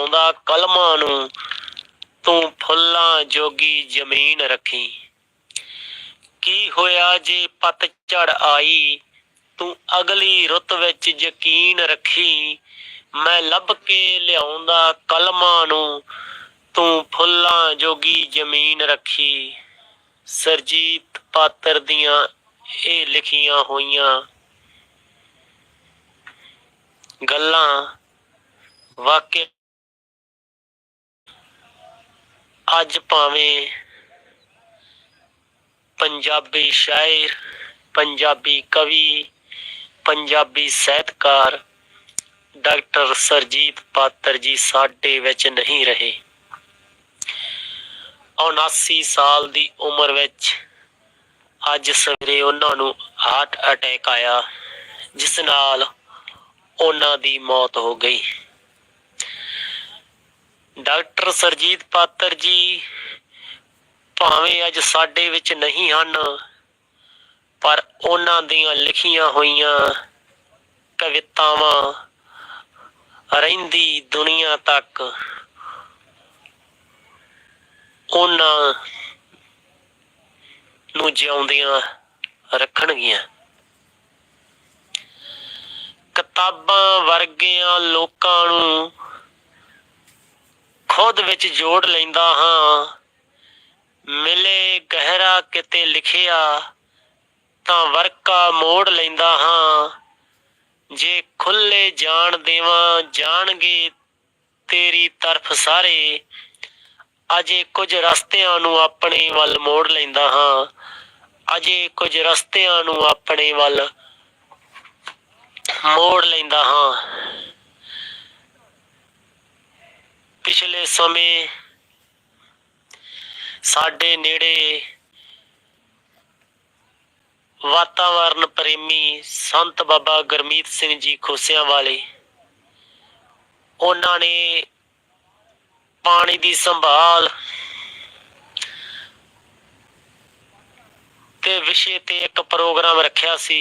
ਲਿਆਉਂਦਾ ਕਲਮਾਂ ਨੂੰ, ਤੂੰ ਫੁੱਲਾਂ ਜੋਗੀ ਜ਼ਮੀਨ ਰੱਖੀ। ਕੀ ਹੋਇਆ ਜੇ ਪਤਝੜ ਆਈ? ਤੂੰ ਅਗਲੀ ਰੁੱਤ ਵਿੱਚ ਯਕੀਨ ਰੱਖੀ। ਮੈਂ ਲੱਭ ਕੇ ਲਿਆਉਂਦਾ ਕਲਮਾਂ ਨੂੰ, ਤੂੰ ਫੁੱਲਾਂ ਜੋਗੀ ਜ਼ਮੀਨ ਰੱਖੀ। ਸਰਜੀਤ ਪਾਤਰ ਦੀਆਂ ਇਹ ਲਿਖੀਆਂ ਹੋਈਆਂ ਗੱਲਾਂ ਵਾਕਿਆ ਅੱਜ ਭਾਵੇਂ ਪੰਜਾਬੀ ਸ਼ਾਇਰ, ਪੰਜਾਬੀ ਕਵੀ, ਪੰਜਾਬੀ ਸਾਹਿਤਕਾਰ ਡਾਕਟਰ ਸਰਜੀਤ ਪਾਤਰ ਜੀ ਸਾਡੇ ਵਿੱਚ ਨਹੀਂ ਰਹੇ। 79 ਸਾਲ ਦੀ ਉਮਰ ਵਿੱਚ ਅੱਜ ਸਵੇਰੇ ਉਹਨਾਂ ਨੂੰ ਹਾਰਟ ਅਟੈਕ ਆਇਆ, ਜਿਸ ਨਾਲ ਉਹਨਾਂ ਦੀ ਮੌਤ ਹੋ ਗਈ। ਡਾਕਟਰ ਸਰਜੀਤ ਪਾਤਰ ਜੀ, ਭਾਵੇਂ ਅੱਜ ਸਾਡੇ ਵਿੱਚ ਨਹੀਂ ਹਨ, ਪਰ ਉਹਨਾਂ ਦੀਆਂ ਲਿਖੀਆਂ ਹੋਈਆਂ ਕਵਿਤਾਵਾਂ ਰਹਿੰਦੀ ਦੁਨੀਆ ਤੱਕ। ਉਹਨਾਂ ਨੂੰ ਜਿਉਂਦਿਆਂ ਰੱਖਣਗੀਆਂ। ਕਿਤਾਬਾਂ ਵਰਗਿਆਂ ਲੋਕਾਂ ਨੂੰ ਖੁਦ ਵਿੱਚ ਜੋੜ ਲੈਂਦਾ ਹਾਂ। ਮਿਲੇ ਗਹਿਰਾ ਕਿਤੇ ਲਿਖਿਆ, ਤਾਂ ਵਰਕਾ ਮੋੜ ਲੈਂਦਾ ਹਾਂ। ਜੇ ਖੁੱਲੇ ਜਾਣ ਦੇਵਾਂ, ਜਾਣਗੇ ਤੇਰੀ ਤਰਫ ਸਾਰੇ। ਅਜੇ ਕੁਝ ਰਸਤਿਆਂ ਨੂੰ ਆਪਣੇ ਵੱਲ ਮੋੜ ਲੈਂਦਾ ਹਾਂ। ਅਜੇ ਕੁਝ ਰਸਤਿਆਂ ਨੂੰ ਆਪਣੇ ਵੱਲ ਮੋੜ ਲੈਂਦਾ ਹਾਂ। ਪਿਛਲੇ ਸਮੇਂ ਸਾਡੇ ਨੇੜੇ ਵਾਤਾਵਰਨ ਪ੍ਰੇਮੀ ਸੰਤ ਬਾਬਾ ਗੁਰਮੀਤ ਸਿੰਘ ਜੀ ਖੋਸਿਆਂ ਵਾਲੇ, ਉਹਨਾਂ ਨੇ ਪਾਣੀ ਦੀ ਸੰਭਾਲ ਤੇ ਵਿਸ਼ੇ ਤੇ ਇੱਕ ਪ੍ਰੋਗਰਾਮ ਰੱਖਿਆ ਸੀ।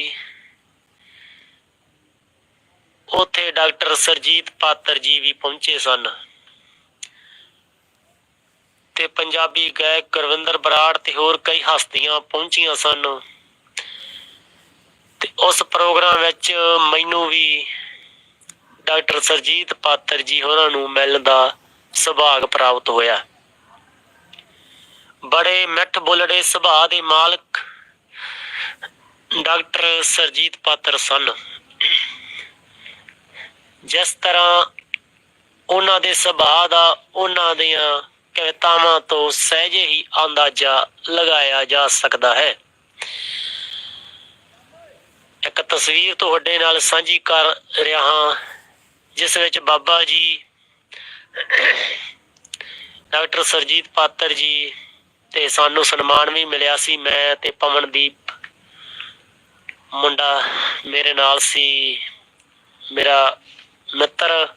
ਉੱਥੇ ਡਾਕਟਰ ਸਰਜੀਤ ਪਾਤਰ ਜੀ ਵੀ ਪਹੁੰਚੇ ਸਨ। ਤੇ ਪੰਜਾਬੀ ਗਾਇਕ ਗੁਰਵਿੰਦਰ ਬਰਾੜ ਤੇ ਹੋਰ ਕਈ ਹਸਤੀਆਂ ਪਹੁੰਚੀਆਂ ਸਨ। ਤੇ ਉਸ ਪ੍ਰੋਗਰਾਮ ਵਿੱਚ ਮੈਨੂੰ ਵੀ ਡਾਕਟਰ ਸਰਜੀਤ ਪਾਤਰ ਜੀ ਹੋਰਾਂ ਨੂੰ ਮਿਲਣ ਦਾ ਸੁਭਾਗ ਪ੍ਰਾਪਤ ਹੋਇਆ। ਬੜੇ ਮਿੱਠ ਬੁਲੜੇ ਸੁਭਾਅ ਦੇ ਮਾਲਕ ਡਾਕਟਰ ਸਰਜੀਤ ਪਾਤਰ ਸਨ। ਜਿਸ ਤਰ੍ਹਾਂ ਉਹਨਾਂ ਦੇ ਸੁਭਾਅ ਦਾ ਉਹਨਾਂ ਦੀਆਂ ਕਵਿਤਾਵਾਂ ਤੋਂ ਸਹਿਜੇ ਹੀ ਅੰਦਾਜ਼ਾ ਲਗਾਇਆ ਜਾ ਸਕਦਾ ਹੈ। ਇੱਕ ਤਸਵੀਰ ਤੁਹਾਡੇ ਨਾਲ ਸਾਂਝੀ ਕਰ ਰਿਹਾ ਹਾਂ, ਜਿਸ ਵਿੱਚ ਬਾਬਾ ਜੀ, ਡਾਕਟਰ ਸਰਜੀਤ ਪਾਤਰ ਜੀ ਤੇ ਸਾਨੂੰ ਸਨਮਾਨ ਵੀ ਮਿਲਿਆ ਸੀ। ਮੈਂ ਤੇ ਪਵਨਦੀਪ ਮੁੰਡਾ ਮੇਰੇ ਨਾਲ ਸੀ। ਮੇਰਾ ਮਿੱਤਰ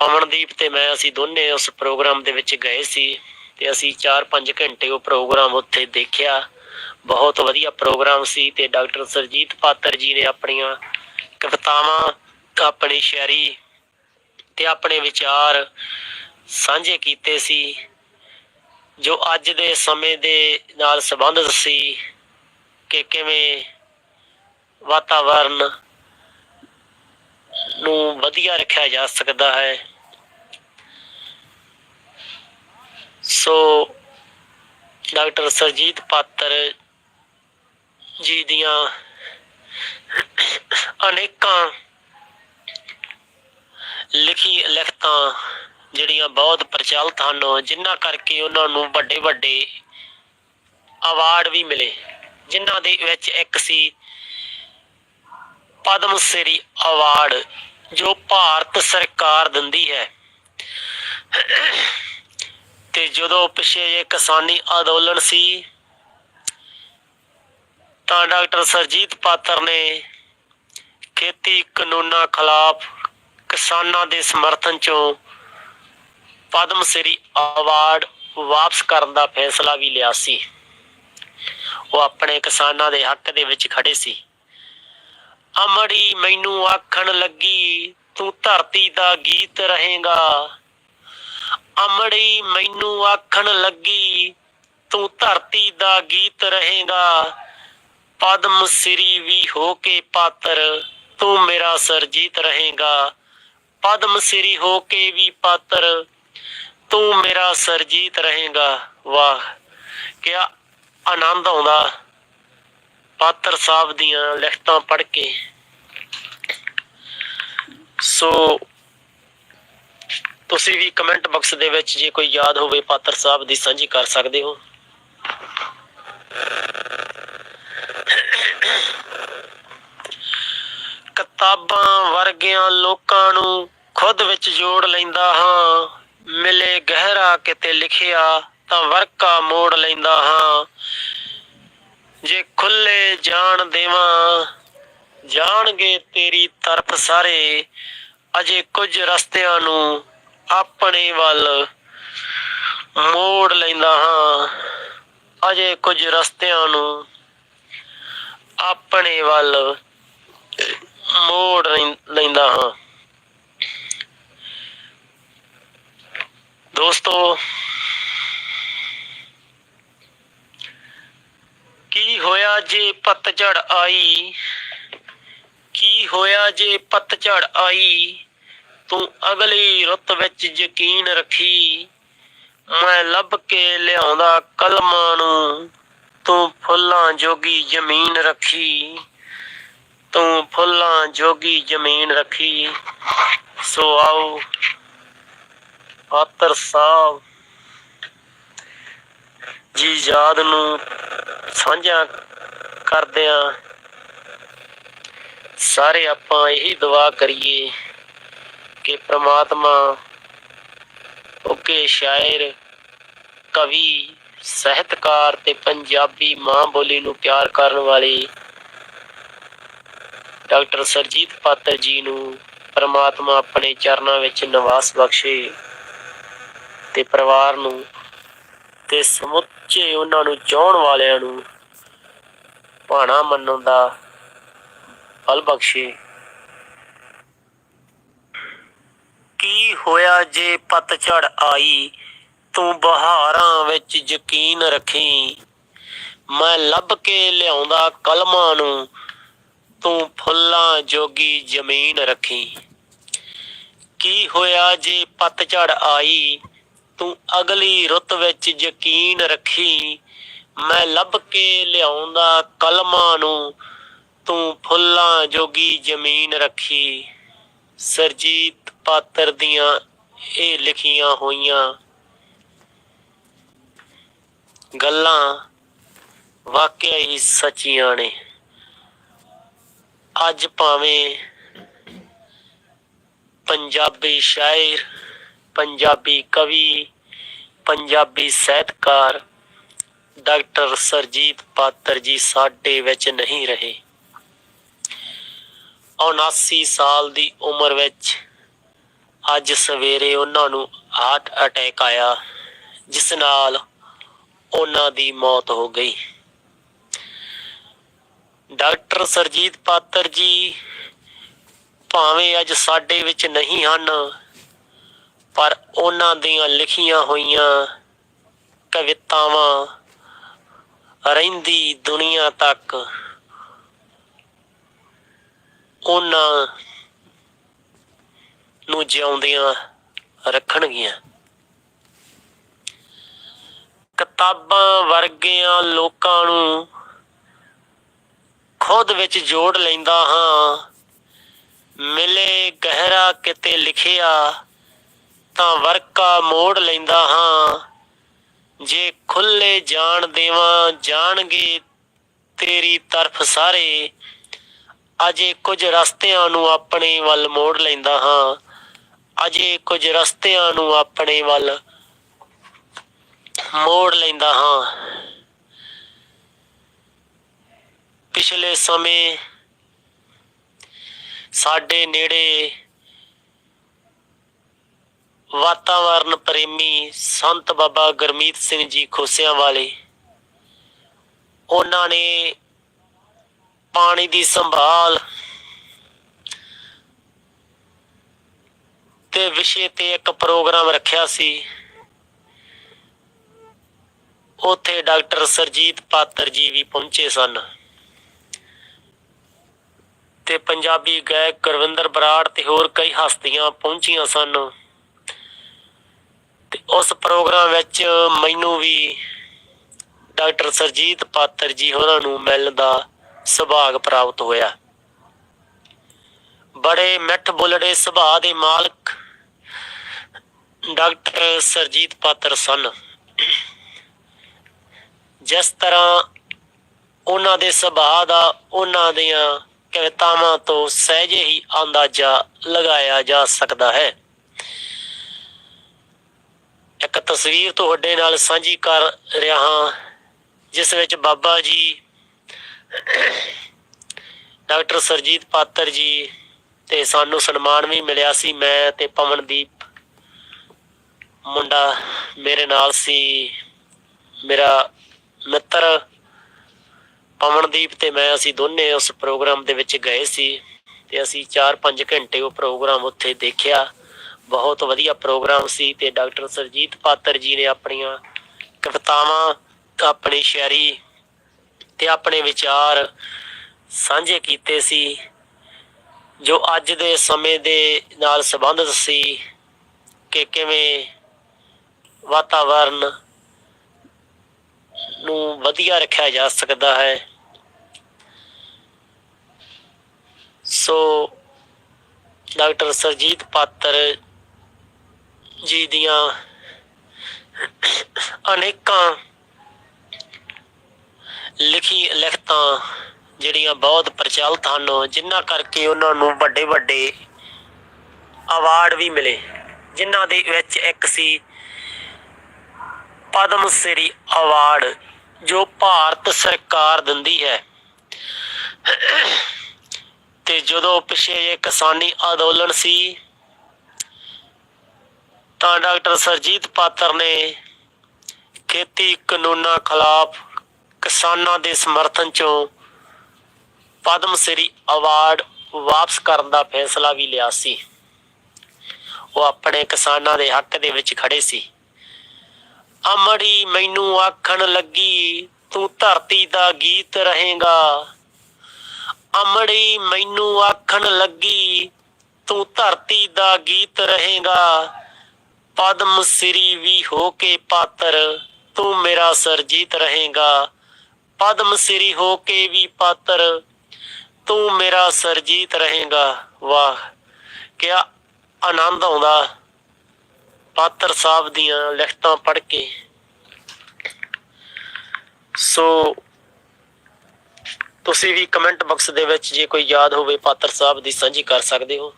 ਪਵਨਦੀਪ ਤੇ ਮੈਂ ਅਸੀਂ ਦੋਨੇ ਉਸ ਪ੍ਰੋਗਰਾਮ ਦੇ ਵਿੱਚ ਗਏ ਸੀ ਤੇ ਅਸੀਂ 4-5 ਘੰਟੇ ਉਹ ਪ੍ਰੋਗਰਾਮ ਉੱਥੇ ਦੇਖਿਆ। ਬਹੁਤ ਵਧੀਆ ਪ੍ਰੋਗਰਾਮ ਸੀ ਤੇ ਡਾਕਟਰ ਸਰਜੀਤ ਪਾਤਰ ਜੀ ਨੇ ਆਪਣੀਆਂ ਕਵਿਤਾਵਾਂ, ਆਪਣੀ ਸ਼ਾਇਰੀ ਤੇ ਆਪਣੇ ਵਿਚਾਰ ਸਾਂਝੇ ਕੀਤੇ ਸੀ, ਜੋ ਅੱਜ ਦੇ ਸਮੇਂ ਦੇ ਨਾਲ ਸੰਬੰਧਿਤ ਸੀ ਕਿ ਕਿਵੇਂ ਵਾਤਾਵਰਨ ਨੂੰ ਵਧੀਆ ਰੱਖਿਆ ਜਾ ਸਕਦਾ ਹੈ। ਸੋ ਡਾਕਟਰ ਸਰਜੀਤ ਪਾਤਰ ਜੀ ਦੀਆਂ ਅਨੇਕਾਂ ਲਿਖੀ ਲਿਖਤਾਂ ਜਿਹੜੀਆਂ ਬਹੁਤ ਪ੍ਰਚਲਿਤ ਹਨ, ਜਿਨ੍ਹਾਂ ਕਰਕੇ ਉਹਨਾਂ ਨੂੰ ਵੱਡੇ ਵੱਡੇ ਅਵਾਰਡ ਵੀ ਮਿਲੇ, ਜਿਨ੍ਹਾਂ ਦੇ ਵਿੱਚ ਇੱਕ ਸੀ ਪਦਮ ਸ੍ਰੀ ਅਵਾਰਡ ਜੋ ਭਾਰਤ ਸਰਕਾਰ ਦਿੰਦੀ ਹੈ। ਤੇ ਜਦੋਂ ਪਿਛੇ ਇਹ ਕਿਸਾਨੀ ਅੰਦੋਲਨ ਸੀ, ਤਾਂ ਡਾਕਟਰ ਸਰਜੀਤ ਪਾਤਰ ਨੇ ਖੇਤੀ ਕਾਨੂੰਨਾਂ ਖਿਲਾਫ ਕਿਸਾਨਾਂ ਦੇ ਸਮਰਥਨ ਚੋਂ ਪਦਮ ਸ੍ਰੀ ਅਵਾਰਡ ਵਾਪਸ ਕਰਨ ਦਾ ਫੈਸਲਾ ਵੀ ਲਿਆ ਸੀ। ਉਹ ਆਪਣੇ ਕਿਸਾਨਾਂ ਦੇ ਹੱਕ ਦੇ ਵਿੱਚ ਖੜੇ ਸੀ। ਅਮੜੀ, ਮੈਨੂੰ ਆਖਣ ਲੱਗੀ, ਤੂੰ ਧਰਤੀ ਦਾ ਗੀਤ ਰਹੇਗਾ ਅਮੜੀ ਮੈਨੂੰ ਆਖਣ ਲੱਗੀ, ਤੂੰ ਧਰਤੀ ਦਾ ਗੀਤ ਰਹੇਗਾ, ਪਦਮ ਸ੍ਰੀ ਵੀ ਹੋ ਕੇ ਪਾਤਰ, ਤੂੰ ਮੇਰਾ ਸਰਜੀਤ ਰਹੇਗਾ। ਪਦਮ ਸ੍ਰੀ ਹੋ ਕੇ ਵੀ ਪਾਤਰ, ਤੂੰ ਮੇਰਾ ਸਰਜੀਤ ਰਹੇਗਾ। ਵਾਹ, ਕਿਆ ਆਨੰਦ ਆਉਂਦਾ ਪਾਤਰ ਸਾਹਿਬ ਦੀਆਂ ਲਿਖਤਾਂ ਪੜ੍ਹ ਕੇ। ਸੋ ਤੁਸੀਂ ਵੀ ਕਮੈਂਟ ਬਾਕਸ ਦੇ ਵਿੱਚ ਜੇ ਕੋਈ ਯਾਦ ਹੋਵੇ ਪਾਤਰ ਸਾਹਿਬ ਦੀ ਸਾਂਝੀ ਕਰ ਸਕਦੇ ਹੋ। ਕਿਤਾਬਾਂ ਵਰਗਿਆਂ ਲੋਕਾਂ ਨੂੰ ਖੁਦ ਵਿੱਚ ਜੋੜ ਲੈਂਦਾ ਹਾਂ। ਮਿਲੇ ਗਹਿਰਾ ਕਿਤੇ ਲਿਖਿਆ ਤਾਂ ਵਰਕਾ ਮੋੜ ਲੈਂਦਾ ਹਾਂ। ਜੇ ਖੁੱਲੇ ਜਾਣ ਦੇਵਾਂ, ਜਾਣਗੇ ਤੇਰੀ ਤਰਫ ਸਾਰੇ। ਅਜੇ ਕੁਝ ਰਸਤਿਆਂ ਨੂੰ ਆਪਣੇ ਵੱਲ ਮੋੜ ਲੈਂਦਾ ਹਾਂ। ਅਜੇ ਕੁਝ ਰਸਤਿਆਂ ਨੂੰ ਆਪਣੇ ਵੱਲ ਮੋੜ ਲੈਂਦਾ ਹਾਂ। ਦੋਸਤੋ, ਕੀ ਹੋਇਆ ਜੇ ਪਤਝੜ ਆਈ? ਕੀ ਹੋਇਆ ਜੇ ਪਤਝੜ ਆਈ? ਤੂੰ ਅਗਲੀ ਰੁੱਤ ਵਿੱਚ ਯਕੀਨ ਰੱਖੀ। ਮੈਂ ਲੱਭ ਕੇ ਲਿਆਉਂਦਾ ਕਲਮਾਂ ਨੂੰ। ਤੂੰ ਫੁੱਲਾਂ ਜੋਗੀ ਜ਼ਮੀਨ ਰੱਖੀ। ਤੂੰ ਫੁੱਲਾਂ ਜੋਗੀ ਜ਼ਮੀਨ ਰੱਖੀ। ਸੋ ਆਓ, ਪਾਤਰ ਸਾਹਿਬ ਜੀ ਯਾਦ ਨੂੰ ਸਾਂਝਾ ਕਰਦਿਆਂ ਸਾਰੇ ਆਪਾਂ ਇਹੀ ਦੁਆ ਕਰੀਏ। ਕਿ ਪ੍ਰਮਾਤਮਾ ਓਕੇ ਸ਼ਾਇਰ, ਕਵੀ, ਸਾਹਿਤਕਾਰ ਤੇ ਪੰਜਾਬੀ ਮਾਂ ਬੋਲੀ ਨੂੰ ਪਿਆਰ ਕਰਨ ਵਾਲੇ ਡਾਕਟਰ ਸਰਜੀਤ ਪਾਤਰ ਜੀ ਨੂੰ ਪ੍ਰਮਾਤਮਾ ਆਪਣੇ ਚਰਨਾਂ ਵਿੱਚ ਨਿਵਾਸ ਬਖਸ਼ੇ ਤੇ ਪਰਿਵਾਰ ਨੂੰ ਤੇ ਸਮੁੱਚੇ ਉਹਨਾਂ ਨੂੰ ਚਾਹਣ ਵਾਲਿਆਂ ਨੂੰ ਭਾਣਾ ਮੰਨਣ ਦਾ ਫਲ ਬਖਸ਼ੇ। ਕੀ ਹੋਇਆ ਜੇ ਪਤਝੜ ਆਈ? ਤੂੰ ਬਹਾਰਾਂ ਵਿੱਚ ਯਕੀਨ ਰੱਖੀ। ਮੈਂ ਲੱਭ ਕੇ ਲਿਆਉਂਦਾ ਕਲਮਾਂ ਨੂੰ। ਤੂੰ ਫੁੱਲਾਂ ਜੋਗੀ ਜ਼ਮੀਨ ਰੱਖੀ। ਕੀ ਹੋਇਆ ਜੇ ਪਤਝੜ ਆਈ? ਤੂੰ ਅਗਲੀ ਰੁੱਤ ਵਿੱਚ ਯਕੀਨ ਰੱਖੀ। ਮੈਂ ਲੱਭ ਕੇ ਲਿਆਉਂਦਾ ਕਲਮਾਂ ਨੂੰ। ਤੂੰ ਫੁੱਲਾਂ ਜੋਗੀ ਜ਼ਮੀਨ ਰੱਖੀ। ਸਰਜੀਤ ਪਾਤਰ ਦੀਆਂ ਇਹ ਲਿਖੀਆਂ ਹੋਈਆਂ ਗੱਲਾਂ ਵਾਕਿਆ ਹੀ ਸੱਚੀਆਂ ਨੇ। ਅੱਜ ਭਾਵੇਂ ਪੰਜਾਬੀ ਸ਼ਾਇਰ, ਪੰਜਾਬੀ ਕਵੀ, ਪੰਜਾਬੀ ਸਾਹਿਤਕਾਰ ਡਾਕਟਰ ਸਰਜੀਤ ਪਾਤਰ ਜੀ ਸਾਡੇ ਵਿੱਚ ਨਹੀਂ ਰਹੇ। 79 ਸਾਲ ਦੀ ਉਮਰ ਵਿੱਚ ਅੱਜ ਸਵੇਰੇ ਉਹਨਾਂ ਨੂੰ ਹਾਰਟ ਅਟੈਕ ਆਇਆ, ਜਿਸ ਨਾਲ ਉਹਨਾਂ ਦੀ ਮੌਤ ਹੋ ਗਈ। ਡਾਕਟਰ ਸਰਜੀਤ ਪਾਤਰ ਜੀ ਭਾਵੇਂ ਅੱਜ ਸਾਡੇ ਵਿੱਚ ਨਹੀਂ ਹਨ, ਪਰ ਉਹਨਾਂ ਦੀਆਂ ਲਿਖੀਆਂ ਹੋਈਆਂ ਕਵਿਤਾਵਾਂ ਰਹਿੰਦੀ ਦੁਨੀਆ ਤੱਕ, ਉਹਨਾਂ ਨੂੰ ਜਿਉਂਦਿਆਂ ਰੱਖਣਗੀਆਂ। ਕਿਤਾਬਾਂ ਵਰਗਿਆਂ ਲੋਕਾਂ ਨੂੰ ਖੁਦ ਵਿੱਚ ਜੋੜ ਲੈਂਦਾ ਹਾਂ। ਮਿਲੇ ਗਹਿਰਾ ਕਿਤੇ ਲਿਖਿਆ ਤਾਂ ਵਰਕਾ ਮੋੜ ਲੈਂਦਾ ਹਾਂ। ਜੇ ਖੁੱਲੇ ਜਾਣ ਦੇਵਾਂ ਜਾਣਗੇ ਤੇਰੀ ਤਰਫ ਸਾਰੇ। ਅਜੇ ਕੁਝ ਰਸਤਿਆਂ ਨੂੰ ਆਪਣੇ ਵੱਲ ਮੋੜ ਲੈਂਦਾ ਹਾਂ। ਅਜੇ ਕੁਝ ਰਸਤਿਆਂ ਨੂੰ ਆਪਣੇ ਵੱਲ ਮੋੜ ਲੈਂਦਾ ਹਾਂ। ਪਿਛਲੇ ਸਮੇਂ ਸਾਡੇ ਨੇੜੇ ਵਾਤਾਵਰਨ ਪ੍ਰੇਮੀ ਸੰਤ ਬਾਬਾ ਗੁਰਮੀਤ ਸਿੰਘ ਜੀ ਖੋਸਿਆਂ ਵਾਲੇ, ਉਹਨਾਂ ਨੇ ਪਾਣੀ ਦੀ ਸੰਭਾਲ ਤੇ ਵਿਸ਼ੇ ਤੇ ਇੱਕ ਪ੍ਰੋਗਰਾਮ ਰੱਖਿਆ ਸੀ। ਉੱਥੇ ਡਾਕਟਰ ਸਰਜੀਤ ਪਾਤਰ ਜੀ ਵੀ ਪਹੁੰਚੇ ਸਨ। ਤੇ ਪੰਜਾਬੀ ਗਾਇਕ ਗੁਰਵਿੰਦਰ ਬਰਾੜ ਤੇ ਹੋਰ ਕਈ ਹਸਤੀਆਂ ਪਹੁੰਚੀਆਂ ਸਨ। ਤੇ ਉਸ ਪ੍ਰੋਗਰਾਮ ਵਿੱਚ ਮੈਨੂੰ ਵੀ ਡਾਕਟਰ ਸਰਜੀਤ ਪਾਤਰ ਜੀ ਹੋਰਾਂ ਨੂੰ ਮਿਲਣ ਦਾ ਸੁਭਾਗ ਪ੍ਰਾਪਤ ਹੋਇਆ। ਬੜੇ ਮਿੱਠ ਬੁਲੜੇ ਸੁਭਾਅ ਦੇ ਮਾਲਕ ਡਾਕਟਰ ਸਰਜੀਤ ਪਾਤਰ ਸਨ। ਜਿਸ ਤਰ੍ਹਾਂ ਉਹਨਾਂ ਦੇ ਸੁਭਾਅ ਦਾ ਉਹਨਾਂ ਦੀਆਂ ਕਵਿਤਾਵਾਂ ਤੋਂ ਸਹਿਜੇ ਹੀ ਅੰਦਾਜ਼ਾ ਲਗਾਇਆ ਜਾ ਸਕਦਾ ਹੈ। ਇੱਕ ਤਸਵੀਰ ਤੁਹਾਡੇ ਨਾਲ ਸਾਂਝੀ ਕਰ ਰਿਹਾ ਹਾਂ, ਜਿਸ ਵਿੱਚ ਬਾਬਾ ਜੀ, ਡਾਕਟਰ ਸਰਜੀਤ ਪਾਤਰ ਜੀ ਤੇ ਸਾਨੂੰ ਸਨਮਾਨ ਵੀ ਮਿਲਿਆ ਸੀ। ਮੈਂ ਤੇ ਪਵਨਦੀਪ ਮੁੰਡਾ ਮੇਰੇ ਨਾਲ ਸੀ। ਮੇਰਾ ਮਿੱਤਰ ਪਵਨਦੀਪ ਤੇ ਮੈਂ ਅਸੀਂ ਦੋਨੇ ਉਸ ਪ੍ਰੋਗਰਾਮ ਦੇ ਵਿੱਚ ਗਏ ਸੀ ਤੇ ਅਸੀਂ 4-5 ਘੰਟੇ ਉਹ ਪ੍ਰੋਗਰਾਮ ਉੱਥੇ ਦੇਖਿਆ। ਬਹੁਤ ਵਧੀਆ ਪ੍ਰੋਗਰਾਮ ਸੀ ਤੇ ਡਾਕਟਰ ਸਰਜੀਤ ਪਾਤਰ ਜੀ ਨੇ ਆਪਣੀਆਂ ਕਵਿਤਾਵਾਂ, ਆਪਣੀ ਸ਼ਾਇਰੀ ਤੇ ਆਪਣੇ ਵਿਚਾਰ ਸਾਂਝੇ ਕੀਤੇ ਸੀ, ਜੋ ਅੱਜ ਦੇ ਸਮੇਂ ਦੇ ਨਾਲ ਸੰਬੰਧਿਤ ਸੀ ਕਿ ਕਿਵੇਂ ਵਾਤਾਵਰਨ ਨੂੰ ਵਧੀਆ ਰੱਖਿਆ ਜਾ ਸਕਦਾ ਹੈ। ਸੋ ਡਾਕਟਰ ਸਰਜੀਤ ਪਾਤਰ ਜੀ ਦੀਆਂ ਅਨੇਕਾਂ ਲਿਖੀ ਲਿਖਤਾਂ ਜਿਹੜੀਆਂ ਬਹੁਤ ਪ੍ਰਚਲਿਤ ਹਨ, ਜਿਨ੍ਹਾਂ ਕਰਕੇ ਉਹਨਾਂ ਨੂੰ ਵੱਡੇ ਵੱਡੇ ਅਵਾਰਡ ਵੀ ਮਿਲੇ, ਜਿਨ੍ਹਾਂ ਦੇ ਵਿੱਚ ਇੱਕ ਸੀ ਪਦਮ ਸ੍ਰੀ ਅਵਾਰਡ, ਜੋ ਭਾਰਤ ਸਰਕਾਰ ਦਿੰਦੀ ਹੈ। ਤੇ ਜਦੋਂ ਪਿਛੇ ਇਹ ਕਿਸਾਨੀ ਅੰਦੋਲਨ ਸੀ, ਤਾਂ ਡਾਕਟਰ ਸਰਜੀਤ ਪਾਤਰ ਨੇ ਖੇਤੀ ਕਾਨੂੰਨਾਂ ਖਿਲਾਫ ਕਿਸਾਨਾਂ ਦੇ ਸਮਰਥਨ ਚੋਂ ਪਦਮ ਸ੍ਰੀ ਅਵਾਰਡ ਵਾਪਸ ਕਰਨ ਦਾ ਫੈਸਲਾ ਵੀ ਲਿਆ ਸੀ। ਉਹ ਆਪਣੇ ਕਿਸਾਨਾਂ ਦੇ ਹੱਕ ਦੇ ਵਿੱਚ ਖੜੇ ਸੀ। ਅਮੜੀ ਮੈਨੂੰ ਆਖਣ ਲੱਗੀ, ਤੂੰ ਧਰਤੀ ਦਾ ਗੀਤ ਰਹੇਗਾ। ਅਮੜੀ ਮੈਨੂੰ ਆਖਣ ਲੱਗੀ, ਤੂੰ ਧਰਤੀ ਦਾ ਗੀਤ ਰਹੇਗਾ। ਪਦਮ ਸ੍ਰੀ ਵੀ ਹੋ ਕੇ ਪਾਤਰ, ਤੂੰ ਮੇਰਾ ਸਰਜੀਤ ਰਹੇਗਾ। ਪਦਮ ਸ੍ਰੀ ਹੋ ਕੇ ਵੀ ਪਾਤਰ, ਤੂੰ ਮੇਰਾ ਸਰਜੀਤ ਰਹੇਗਾ। ਵਾਹ, ਕਿਆ ਆਨੰਦ ਆਉਂਦਾ। ਪਾਤਰ ਸਾਹਿਬ ਦੀਆਂ ਲਿਖਤਾਂ ਪੜ੍ਹ ਕੇ। ਸੋ ਤੁਸੀਂ ਵੀ ਕਮੈਂਟ ਬਾਕਸ ਦੇ ਵਿੱਚ ਜੇ ਕੋਈ ਯਾਦ ਹੋਵੇ, ਪਾਤਰ ਸਾਹਿਬ ਦੀ ਸਾਂਝੀ ਕਰ ਸਕਦੇ ਹੋ।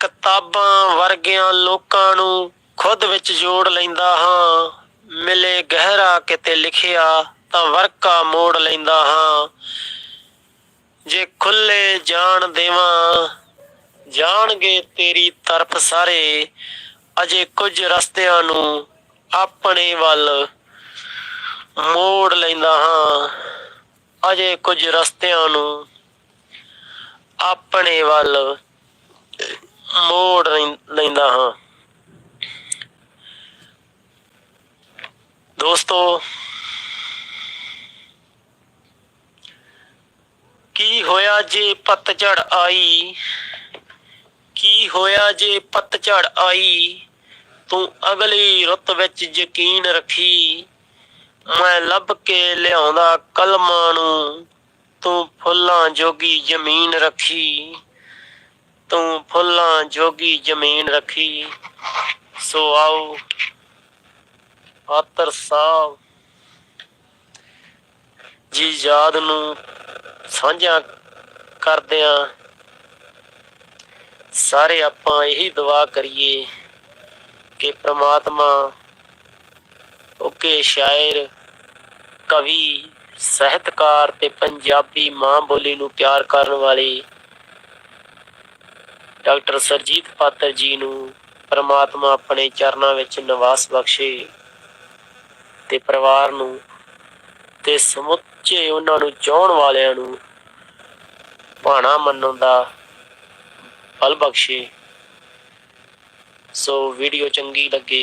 ਕਿਤਾਬਾਂ ਵਰਗਿਆਂ ਲੋਕਾਂ ਨੂੰ ਖੁਦ ਵਿੱਚ ਜੋੜ ਲੈਂਦਾ ਹਾਂ। ਮਿਲੇ ਗਹਿਰਾ ਕਿਤੇ ਲਿਖਿਆ ਤਾਂ ਵਰਕਾ ਮੋੜ ਲੈਂਦਾ ਹਾਂ। ਜੇ ਖੁੱਲੇ ਜਾਣ ਦੇਵਾਂ, ਜਾਣਗੇ ਤੇਰੀ ਤਰਫ ਸਾਰੇ, ਅਜੇ ਕੁਝ ਰਸਤਿਆਂ ਨੂੰ ਆਪਣੇ ਵੱਲ ਮੋੜ ਲੈਂਦਾ ਹਾਂ, ਅਜੇ ਕੁਝ ਰਸਤਿਆਂ ਨੂੰ ਆਪਣੇ ਵੱਲ ਮੋੜ ਲੈਂ- ਲੈਂਦਾ ਹਾਂ। ਦੋਸਤੋ ਕੀ ਹੋਇਆ ਜੇ ਪਤਝੜ ਆਈ? ਕੀ ਹੋਇਆ ਜੇ ਪਤਝੜ ਆਈ? ਤੂੰ ਅਗਲੀ ਰੁੱਤ ਵਿੱਚ ਯਕੀਨ ਰੱਖੀ। ਮੈਂ ਲੱਭ ਕੇ ਲਿਆਉਂਦਾ ਕਲਮਾਂ ਨੂੰ। ਤੂੰ ਫੁੱਲਾਂ ਜੋਗੀ ਜ਼ਮੀਨ ਰੱਖੀ। ਤੂੰ ਫੁੱਲਾਂ ਜੋਗੀ ਜ਼ਮੀਨ ਰੱਖੀ। ਸੋ ਆਓ, ਪਾਤਰ ਸਾਹਿਬ। ਜੀ ਯਾਦ ਨੂੰ ਸਾਂਝਾ ਕਰਦਿਆਂ ਸਾਰੇ ਆਪਾਂ ਇਹੀ ਦੁਆ ਕਰੀਏ ਕਿ ਪ੍ਰਮਾਤਮਾ ਓਕੇ ਸ਼ਾਇਰ, ਕਵੀ, ਸਾਹਿਤਕਾਰ ਤੇ ਪੰਜਾਬੀ ਮਾਂ ਬੋਲੀ ਨੂੰ ਪਿਆਰ ਕਰਨ ਵਾਲੇ ਡਾਕਟਰ ਸਰਜੀਤ ਪਾਤਰ ਜੀ ਨੂੰ ਪ੍ਰਮਾਤਮਾ ਆਪਣੇ ਚਰਨਾਂ ਵਿੱਚ ਨਿਵਾਸ ਬਖਸ਼ੇ ਤੇ ਪਰਿਵਾਰ ਨੂੰ ਤੇ ਸੱਚੇ ਉਹਨਾਂ ਨੂੰ ਚਾਹਣ ਵਾਲਿਆਂ ਨੂੰ ਭਾਣਾ ਮੰਨਣ ਦਾ ਫਲ ਬਖਸ਼ੇ, ਸੋ ਵੀਡੀਓ ਚੰਗੀ ਲੱਗੇ।